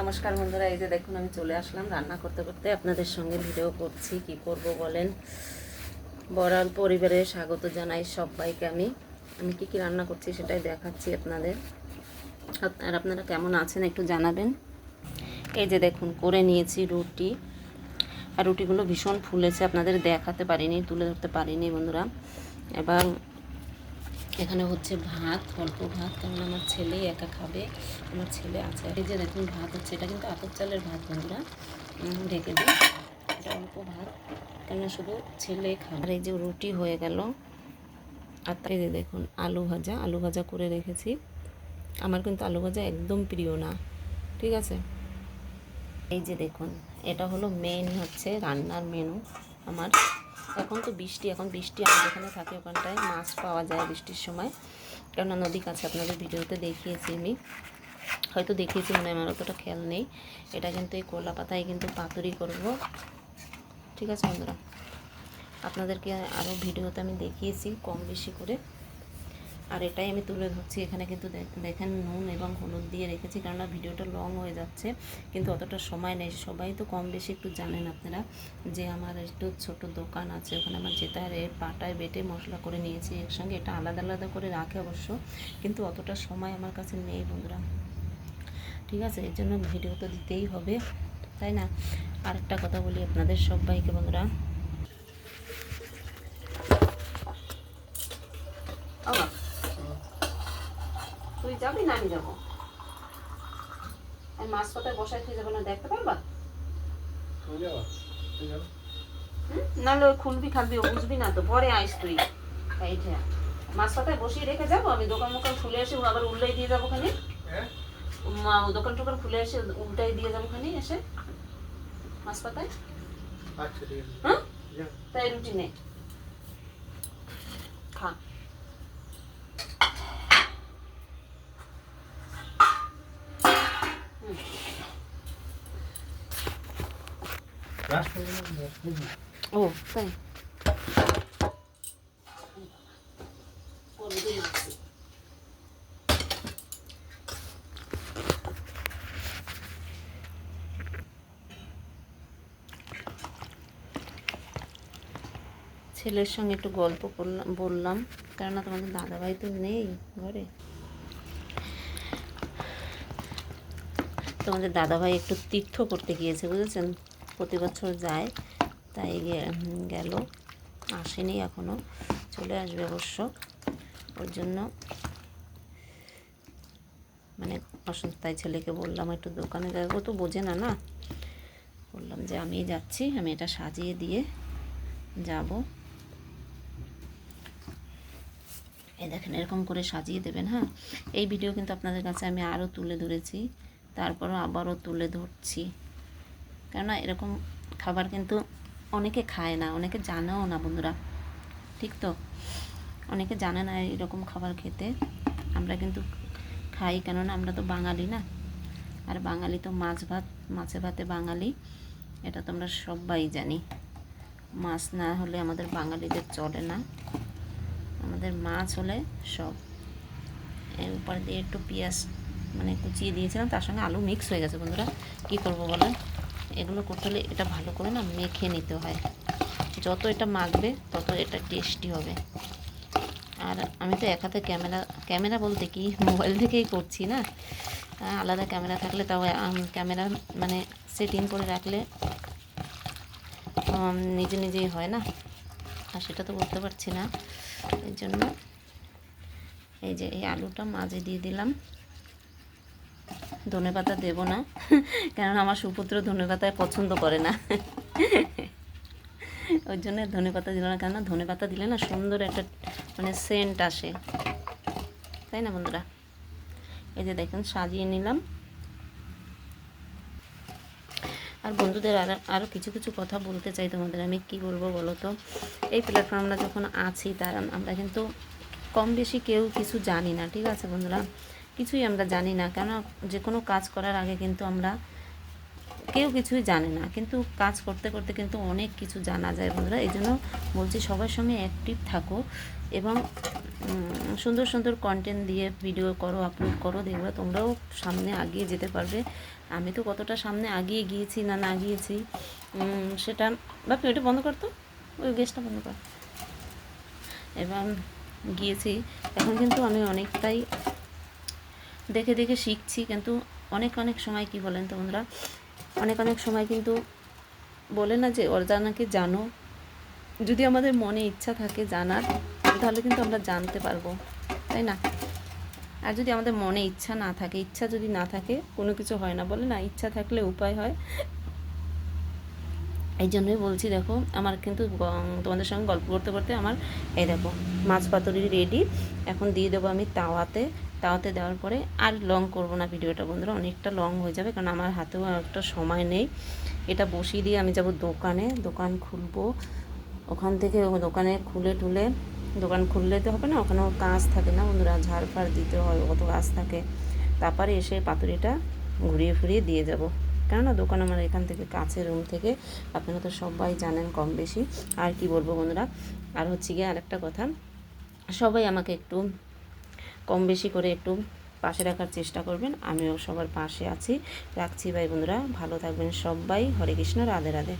নমস্কার বন্ধুরা, এই যে দেখুন, আমি চলে আসলাম রান্না করতে করতে। আপনাদের সঙ্গে ভিডিও করছি, কি করব বলেন? বড়াল পরিবারে স্বাগত জানাই সবাইকে আমি। আমি কি কি রান্না করছি সেটাই দেখাচ্ছি আপনাদের। আর আপনারা কেমন আছেন একটু জানাবেন? এই যে দেখুন, করে নিয়েছি রুটি। আর রুটিগুলো ভীষণ ফুলেছে, আপনাদের দেখাতে পারিনি, তুলে ধরতে পারিনি বন্ধুরা। এবং এখানে হচ্ছে ভাত, অল্প ভাত। কারণ আমার ছেলে একা খাবে, আমার ছেলে আছে। এই যে দেখুন, ভাত হচ্ছে, এটা কিন্তু আতপ চালের ভাত বন্ধুরা। ঢেকে দিই। এটা অল্প ভাত কেন শুধু ছেলে খাবে। আর এই যে রুটি হয়ে গেল। আর তাই যে দেখুন, আলু ভাজা। আলু ভাজা করে রেখেছি। আমার কিন্তু আলু ভাজা একদম প্রিয় না। ঠিক আছে? এই যে দেখুন, এটা হলো মেন হচ্ছে রান্নার মেনু আমার। এখন তো বৃষ্টি, এখন বৃষ্টি আমি যেখানে থাকে ওখানটায় মাছ পাওয়া যায় বৃষ্টির সময়। কেননা নদী কাছে আপনাদের ভিডিওতে দেখিয়েছি আমি। হয়তো দেখিয়েছি, মনে আমার অতটা খেয়াল নেই। এটা কিন্তু এই কলা পাতায় কিন্তু পাতুরি করব। ঠিক আছে বন্ধুরা? আপনাদেরকে আরও ভিডিওতে আমি দেখিয়েছি কম বেশি করে। আর এটাই আমি তুলে ধরছি। এখানে কিন্তু দেখ- দেখেন নুন এবং হলুদ দিয়ে রেখেছি কেননা ভিডিওটা লং হয়ে যাচ্ছে, কিন্তু অতটা সময় নেই। সবাই তো কম বেশি একটু জানেন আপনারা যে আমার একটু ছোট দোকান আছে, ওখানে আমার যেতে এর পাটায় বেটে মশলা করে নিয়েছি একসঙ্গে। এটা আলাদা আলাদা করে রাখে অবশ্য, কিন্তু অতটা সময় আমার কাছে নেই বন্ধুরা। ঠিক আছে, এর জন্য ভিডিও তো দিতেই হবে, তাই না? আরেকটা কথা বলি আপনাদের সবাইকে বন্ধুরা। বাবা তুই যাবি না আমি যাব। আমি মাছ পাতায় বসায় তুই যাব না দেখতে পারবা? নাহলে ওই খুলবি খালবি বুঝবি না তো পরে আইস তুই। এইটা মাছ পাতায় বসিয়ে রেখে যাব? আমি দোকান মোকান খুলে এসে আবার উল্টাই দিয়ে যাব খানি। মা ও দোকান টোকান খুলে এসে উল্টাই দিয়ে যাব খানি এসে। মাছ পাতায় হ্যাঁ তাই রুটি নে। ছেলের সঙ্গে একটু গল্প করলাম, বললাম। কেননা তোমাদের দাদাভাই তো নেই ঘরে। তোমাদের দাদাভাই একটু তীর্থ করতে গিয়েছে, বুঝেছেন? প্রতি বছর যায়, তাই গেল। আসেনি এখনও চলে আসবে অবশ্য। ওর জন্য মানে অসুস্থ তাই ছেলেকে বললাম একটু দোকানে যাব তো বোঝে না না? বললাম যে আমি যাচ্ছি, আমি এটা সাজিয়ে দিয়ে যাব। এই দেখেন, এরকম করে সাজিয়ে দেবেন হ্যাঁ? এই ভিডিও কিন্তু আপনাদের কাছে আমি আরও তুলে ধরেছি। তারপরও আবারও তুলে ধরছি। কেননা এরকম খাবার কিন্তু অনেকে খায় না, অনেকে জানেও না বন্ধুরা। ঠিক তো? অনেকে জানে না এরকম খাবার খেতে। আমরা কিন্তু খাই, কেননা আমরা তো বাঙালি না। আর বাঙালি তো মাছ ভাত, মাছে ভাতে বাঙালি। এটা তো আমরা সবাই জানি। মাছ না হলে আমাদের বাঙালিদের চলে না। আমাদের মাছ হলে সব। এর উপর দিয়ে একটু পেঁয়াজ মানে কুচিয়ে দিয়েছিলাম, তার সঙ্গে আলু মিক্স হয়ে গেছে বন্ধুরা। কী করব বলেন? এগুলো করতে হলে এটা ভালো করে না মেখে নিতে হয়। যত এটা মাখবে, তত এটা টেস্টি হবে। আর আমি তো এক হাতে ক্যামেরা ক্যামেরা বলতে কি? মোবাইল থেকেই করছি না। আলাদা ক্যামেরা থাকলে তাও ক্যামেরা মানে সেটিং করে রাখলে নিজে নিজেই হয় না। আর সেটা তো বলতে পারছি না। এই জন্য এই যে, এই আলুটা মাঝে দিয়ে দিলাম। ধনে পাতা দেবো না কারণ আমার সুপুত্র ধনে পাতায় পছন্দ করে না। ওই জন্য ধনে পাতা দিল না, কেননা ধনে পাতা দিলে না সুন্দর একটা মানে সেন্ট আসে। তাই না বন্ধুরা? এই যে দেখেন, সাজিয়ে নিলাম। আর বন্ধুদের আর আরও কিছু কিছু কথা বলতে চাই তোমাদের, আমি কি বলব বলো তো? এই প্ল্যাটফর্মটা যখন আছি, তার আমরা কিন্তু কম বেশি কেউ কিছু জানি না, ঠিক আছে বন্ধুরা? কিছুই আমরা জানি না। কেন? যে কোনো কাজ করার আগে কিন্তু আমরা কেউ কিছুই জানে না। কিন্তু কাজ করতে করতে কিন্তু অনেক কিছু জানা যায় বন্ধুরা। এই জন্য বলছি সবার সঙ্গে অ্যাক্টিভ থাকো এবং সুন্দর সুন্দর কন্টেন্ট দিয়ে ভিডিও করো আপলোড করো। দেখবে তোমরাও সামনে আগিয়ে যেতে পারবে। আমি তো কতটা সামনে আগিয়ে গিয়েছি না না গিয়েছি সেটা বাপি ওইটা বন্ধ করতো ওই গ্যাসটা বন্ধ কর। এবং গিয়েছি। এখন কিন্তু আমি অনেকটাই দেখে দেখে শিখছি, কিন্তু অনেক অনেক সময় কি বলেন তো বন্ধুরা? অনেক অনেক সময় কিন্তু বলে না যে অজানাকে জানো। যদি আমাদের মনে ইচ্ছা থাকে জানার, তাহলে কিন্তু আমরা জানতে পারব, তাই না? আর যদি আমাদের মনে ইচ্ছা না থাকে, ইচ্ছা যদি না থাকে, কোনো কিছু হয় না, বলে না, ইচ্ছা থাকলে উপায় হয়। এই জন্যই বলছি, দেখো, আমার কিন্তু তোমাদের সঙ্গে গল্প করতে করতে আমার, এই দেখো, মাছ পাতুরি রেডি এখন দিয়ে দেবো আমি তাওয়াতে। তাওয়াতে দেওয়ার পরে আর লং করব না ভিডিওটা বন্ধুরা, অনেকটা লং হয়ে যাবে কারণ আমার হাতেও একটা সময় নেই। এটা বসিয়ে দিয়ে আমি যাব দোকানে, দোকান খুলবো। ওখান থেকে দোকানে খুলে টুলে, দোকান খুললে তো হবে না, ওখানেও কাজ থাকে না বন্ধুরা, ঝাড় ফাড় দিতে হয় কত কাজ থাকে। তারপরে এসে পাতুরিটা ঘুরিয়ে ফুরিয়ে দিয়ে যাব। কেননা দোকান আমার এখান থেকে কাছে রুম থেকে, আপনারা তো সবাই জানেন কম বেশি। আর কি বলব বন্ধুরা, আর হচ্ছে গিয়ে আরেকটা কথা, সবাই আমাকে একটু কম বেশি করে একটু পাশে রাখার চেষ্টা করবেন। আমিও সবার পাশে আছি। রাখছি ভাই বন্ধুরা ভালো থাকবেন সবাই। হরে কৃষ্ণ। রাধে রাধে।